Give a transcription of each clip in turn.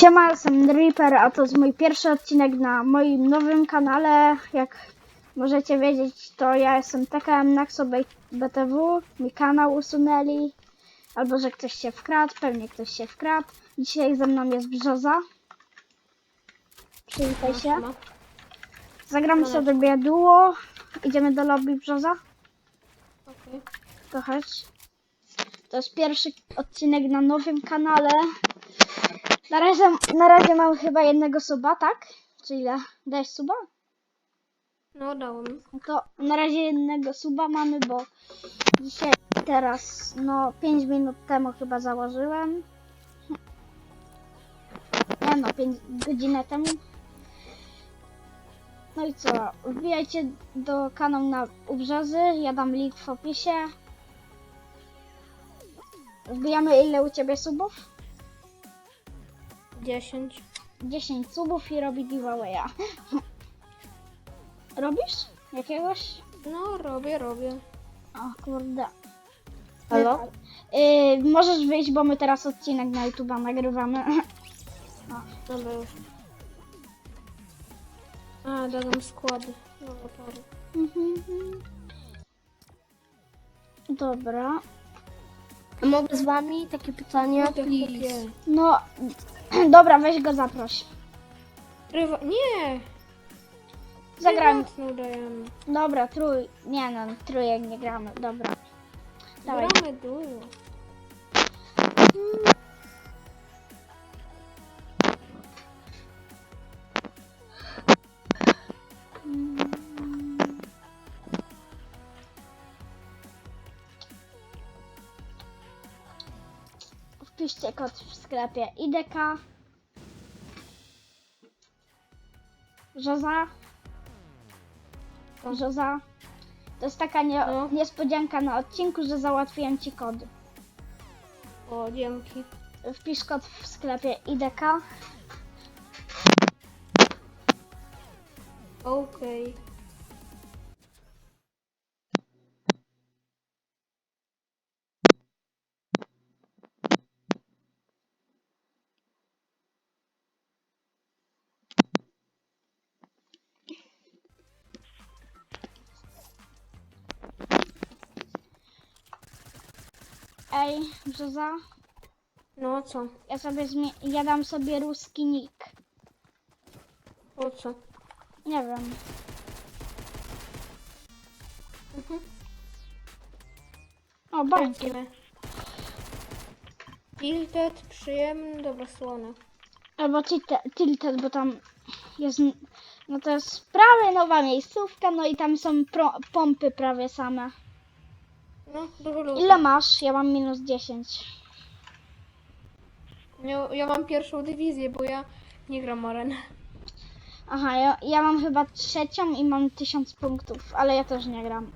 Siema, jestem Reaper, a to jest mój pierwszy odcinek na moim nowym kanale. Jak możecie wiedzieć, to ja jestem TKM Naxo BTW. Mi kanał usunęli. Albo, że ktoś się wkradł, pewnie ktoś się wkradł. Dzisiaj ze mną jest Brzoza. Przywitaj się. Zagramy sobie duo. Idziemy do lobby Brzoza. Okej. To chodź. To jest pierwszy odcinek na nowym kanale. Na razie, na razie mam chyba jednego suba, tak? Czy ile? Dajesz suba? No dałem. No To na razie jednego suba mamy, bo dzisiaj, teraz, no 5 minut temu chyba założyłem. Nie no, 5 godzinę temu. No i co? Wbijajcie do kanału na Ubrzozy, ja dam link w opisie. Wbijamy ile u Ciebie subów? 10. 10 subów i robi giveawaya. Robisz? Jakiegoś? No robię, robię. O kurde. Halo? Yy, możesz wyjść, bo my teraz odcinek na YouTube'a nagrywamy. Dobra już. A, dodam składy. No, sorry. Dobra. A mogę z wami takie pytania? No, Please. takie. No, dobra, weź go zaproś. Rywa... Nie! Prywatną dajemy. Dobra, trój. Nie no, trójek nie gramy. Dobra. Dawaj. Gramy duo. Wpiszcie kod w sklepie IDK. Żoza. Żoza. To jest taka nie, No. niespodzianka na odcinku, że załatwiłem ci kod. O, dzięki. Wpisz kod w sklepie IDK. Okej. Ej, Żoza. No co? Ja sobie zmie- ja dam sobie ruski nick. O co? Nie wiem. Mhm. O, bańki. Lecimy. Tilted, przyjemny, dobra słona. Albo tilted, tilted, bo tam jest. No to jest prawie nowa miejscówka, no i tam są pro, pompy prawie same. No, dużo ludzi. Ile masz? Ja mam minus 10. Ja, ja mam pierwszą dywizję, bo ja nie gram arenę. Aha, ja, ja mam chyba trzecią i mam 1000 punktów, ale ja też nie gram.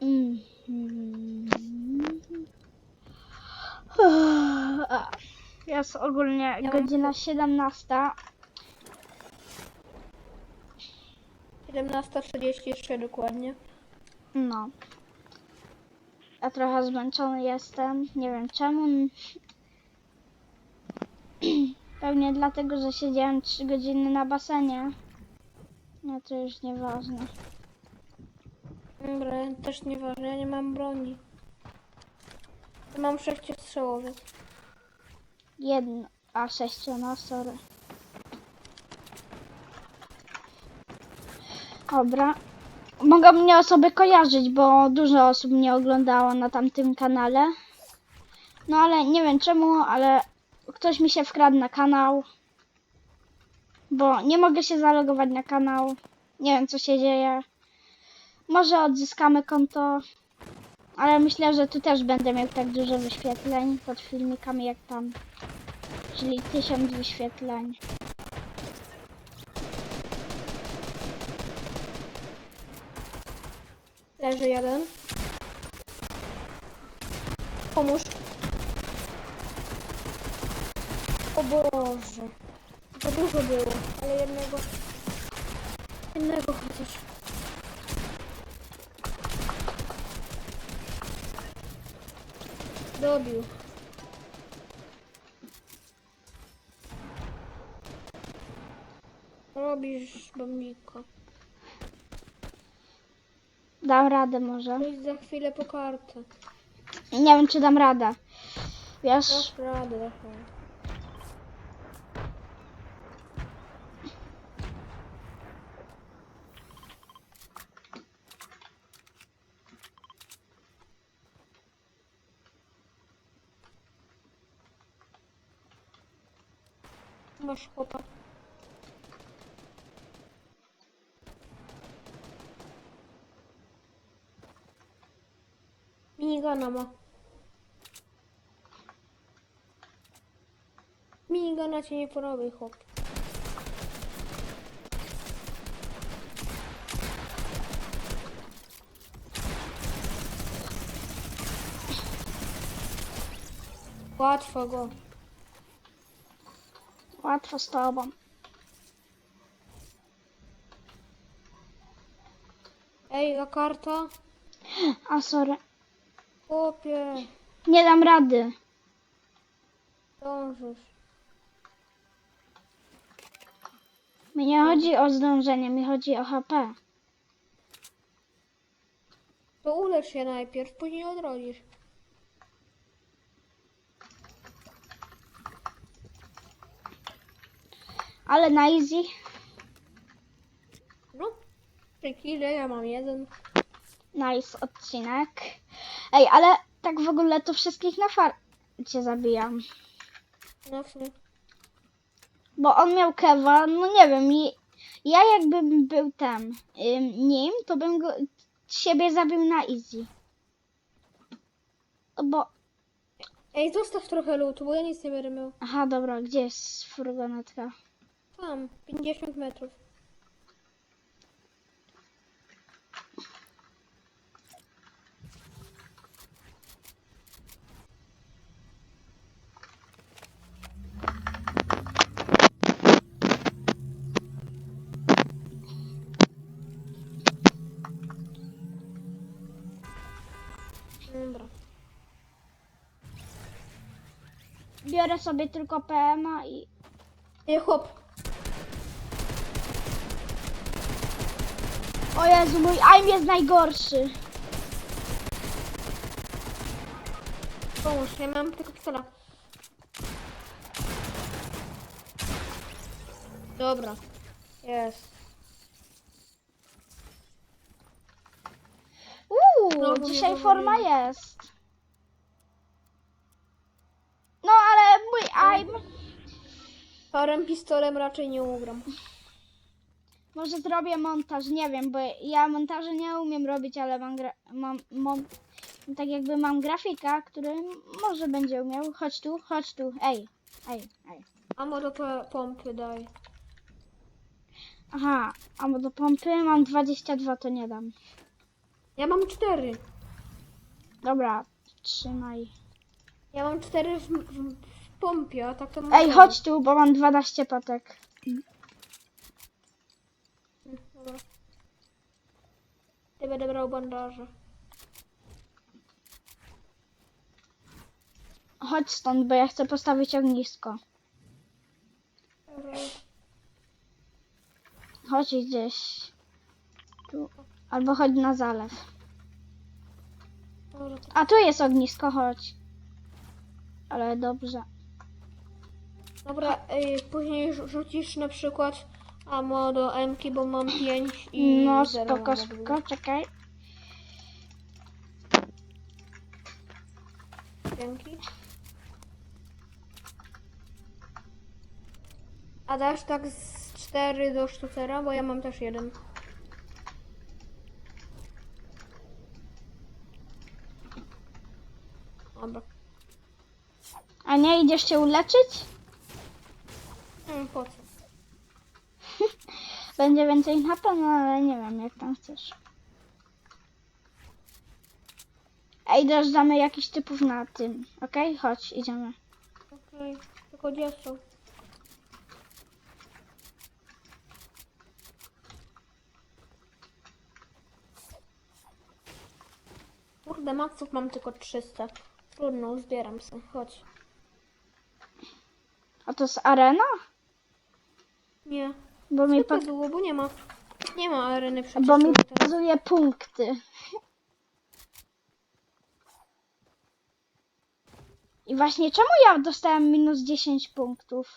Mhm. Jest ogólnie Ja mam godzina 17. 17.33 dokładnie. No. Ja trochę zmęczony jestem. Nie wiem czemu. Pewnie dlatego, że siedziałem 3 godziny na basenie. No to już nieważne. Dobra, też nieważne, ja nie mam broni. Ja mam sześciostrzałowy. Jedno. A sześciu, no sorry. Dobra. Mogą mnie osoby kojarzyć, bo dużo osób mnie oglądało na tamtym kanale. No ale nie wiem czemu, ale ktoś mi się wkradł na kanał. Bo nie mogę się zalogować na kanał. Nie wiem co się dzieje. Może odzyskamy konto. Ale myślę, że tu też będę miał tak dużo wyświetleń pod filmikami jak tam. Czyli tysiąc wyświetleń. Leży jeden. Pomóż. O Boże. To dużo było, ale jednego... Jednego chociaż. Dobił. Robisz bombiko. Dam radę może. Pójdź za chwilę po kartę. Nie wiem, czy dam radę. Wiesz? Dasz radę, dasz radę. Masz chłopak. Minigana. Minigana cię nie porobi, chłop. Łatwo go. Łatwo z tobą. Ej, a karta? A sorry. Chłopie, Nie dam rady. dążysz. Mi nie chodzi o zdążenie, mi chodzi o HP. To ulecz się najpierw, później odrodzisz. Ale na easy. No. Dzięki, ile ja mam jeden. Nice odcinek. Ej, ale tak w ogóle to wszystkich na farcie zabijam. No w sumie. Bo on miał kewa, no nie wiem, i ja jakbym był tam ym, nim, to bym go siebie zabił na easy. Bo, Ej, zostaw trochę lutu, bo ja nic nie będę miał. aha, dobra, gdzie jest furgonetka? Tam, 50 metrów. Dobra. Biorę sobie tylko PMA i... Ej, chłop. O Jezu, mój aim jest najgorszy. Pomóż, ja mam tylko pistola. Dobra. Jest. Dzisiaj forma jest. No, ale mój aim... Parem pistolem raczej nie ugram. Może zrobię montaż, nie wiem, bo ja montażu nie umiem robić, ale mam, gra, mam, mam tak jakby mam grafika, który może będzie umiał. Chodź tu, chodź tu, ej, ej, ej. A może po pompy daj. Aha, a bo do pompy mam 22, to nie dam. Ja mam cztery. Dobra, trzymaj. Ja mam cztery w, w, w pompie, a tak to mam Ej, cztery. chodź tu, bo mam 12 patek. Dobra. Ja będę brał bandaże. Chodź stąd, bo ja chcę postawić ognisko. Dobra. Chodź gdzieś. Tu. Albo chodź na zalew. A tu jest ognisko, chodź. Ale dobrze. Dobra, ej, później rzu- rzucisz na przykład ammo do M-ki, bo mam 5 i No zero spoko, mam na spoko, czekaj. Dzięki. A dasz tak z 4 do sztucera, bo ja mam też jeden. Dobra. A nie idziesz się uleczyć? Hmm, po co? Będzie więcej HP, no ale nie wiem jak tam chcesz. Ej, dojeżdżamy jakichś typów na tym, okej? Chodź, idziemy. Okej, tylko gdzie są? Kurde, maksów mam tylko 300. Trudno, zbieram się. Chodź. A to jest arena? Nie, Bo mi, po, było, bo nie ma. Nie ma areny przecież. bo mi tutaj. pokazuje punkty. I właśnie czemu ja dostałem minus 10 punktów?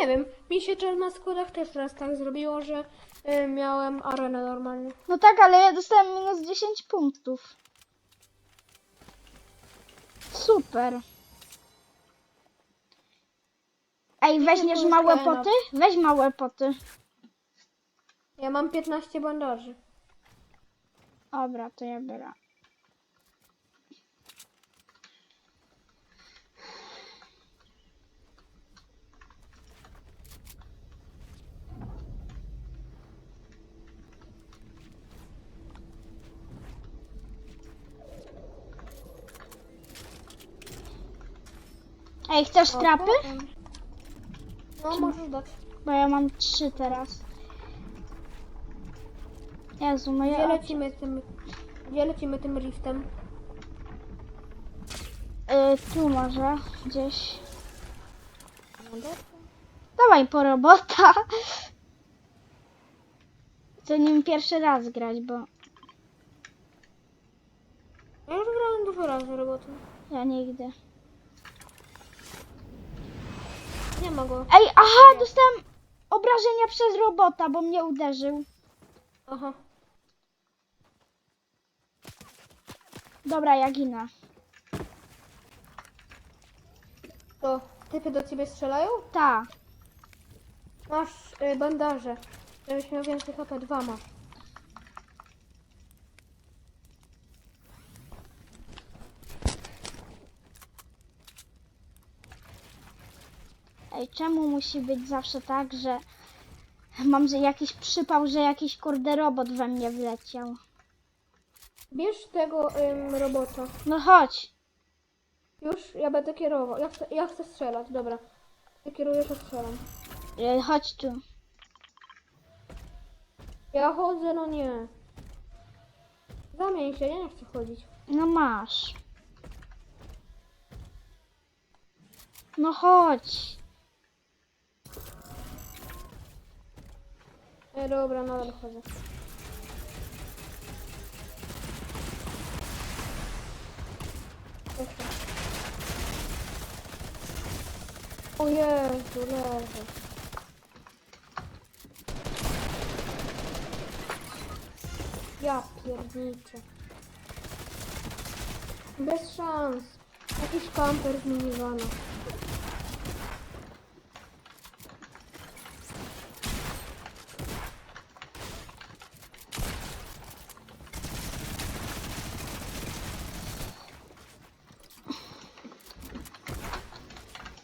Nie wiem, mi się czas na składach też raz tak zrobiło, że y, miałem arenę normalnie. No tak, ale ja dostałem minus 10 punktów. Super. Ej, weźmiesz małe poty? Weź małe poty. Ja mam 15 bandaży. Dobra, to ja biorę. Ej, chcesz strapy? No, możesz dać. Bo ja mam trzy teraz. Jezu, moje Gdzie oczy. lecimy tym, gdzie lecimy tym riftem? Y, tu może, gdzieś. Dawaj po robota. Chcę nim pierwszy raz grać, bo Ja już grałem dużo razy robotę. ja nigdy. Nie ma go. Ej, aha, dostałem obrażenia przez robota, bo mnie uderzył. Aha. Dobra, ja ginę. To typy do ciebie strzelają? Ta. Masz y, bandaże. Żebyś miał więcej HP. Dwa masz. Ej, czemu musi być zawsze tak, że mam że jakiś przypał, że jakiś kurde robot we mnie wleciał? Bierz tego ym, robota. No chodź. Już ja będę kierował. Ja chcę, ja chcę strzelać, dobra. Ty kierujesz, a strzelam. Y, Chodź tu. Ja chodzę, no nie. Zamień się, ja nie chcę chodzić. No masz. No chodź. E, dobra, nadal chodzę. Proszę. O Jezu, leżę. Ja pierniczę. Bez szans. Jakiś kamper.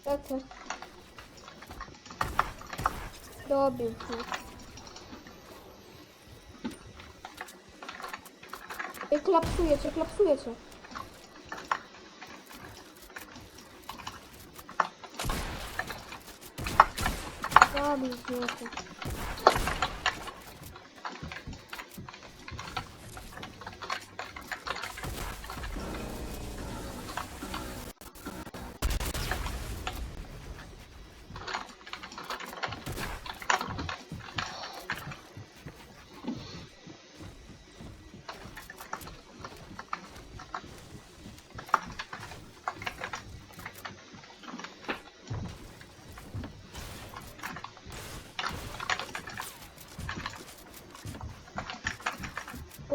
Lecę. Dobił mnie. Ej, klapsuje cię, mnie. tu.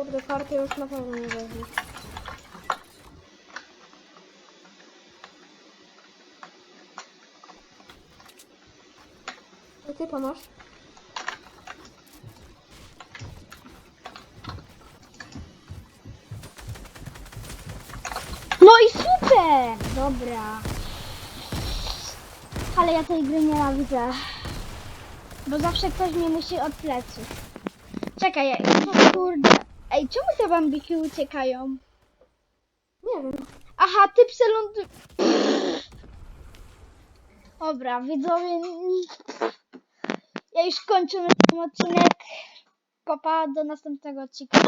Kurde, karty już na pewno nie weźmie. A ty masz? No i super! Dobra. Ale ja tej gry nienawidzę. Bo zawsze ktoś mnie musi od pleców. Czekaj, ja- kurde. Ej, czemu te bambiki uciekają? Nie wiem. Aha, ty lądu... Dobra, widzowie. Ja już kończę ten odcinek. Papa, do następnego odcinka.